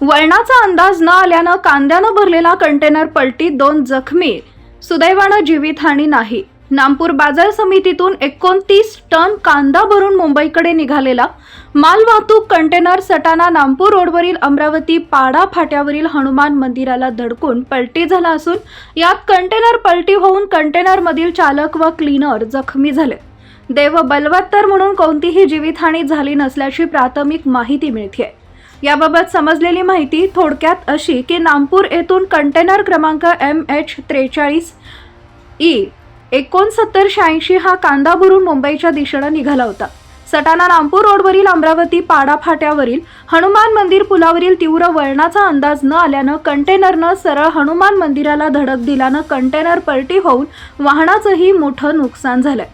वळणाचा अंदाज न आल्यानं कांद्यानं भरलेला कंटेनर पलटी दोन जखमी. सुदैवानं जीवितहानी नाही. नामपूर बाजार समितीतून एकोणतीस टन कांदा भरून मुंबईकडे निघालेला. मालवाहतूक कंटेनर सटाना नामपूर रोडवरील अमरावती पाडा फाट्यावरील हनुमान मंदिराला धडकून पलटी झाला असून यात कंटेनर पलटी होऊन कंटेनरमधील चालक व क्लीनर जखमी झाले. देव बलवत्तर म्हणून कोणतीही जीवितहानी झाली नसल्याची प्राथमिक माहिती मिळते याबाबत समजलेली माहिती थोडक्यात अशी की नामपूर येथून कंटेनर क्रमांक एम एच त्रेचाळीस ई एकोणसत्तर शहाऐंशी हा कांदा भरून मुंबईच्या दिशेनं निघाला होता. सटाणा नामपूर रोडवरील अमरावती पाडा फाट्यावरील हनुमान मंदिर पुलावरील तीव्र वळणाचा अंदाज न आल्यानं कंटेनरनं सरळ हनुमान मंदिराला धडक दिल्यानं कंटेनर पलटी होऊन वाहनाचंही मोठं नुकसान झालंय.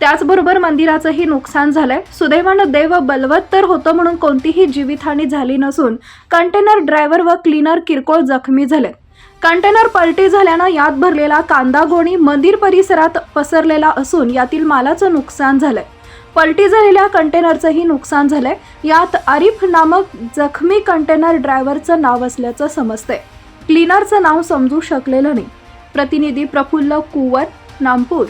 त्याचबरोबर मंदिराचंही नुकसान झालंय. सुदैवानं देव बलवत्तर होतं म्हणून कोणतीही जीवितहानी झाली नसून कंटेनर ड्रायव्हर व क्लीनर किरकोळ जखमी झाले. कंटेनर पलटी झाल्यानं यात भरलेला कांदा गोणी मंदिर परिसरात पसरलेला असून यातील मालाचं नुकसान झालंय. पलटी झालेल्या कंटेनरचंही नुकसान झालंय. यात आरिफ नामक जखमी कंटेनर ड्रायव्हरचं नाव असल्याचं समजतंय. क्लीनरचं नाव समजू शकलेलं नाही. प्रतिनिधी प्रफुल्ल कुवर नामपूर.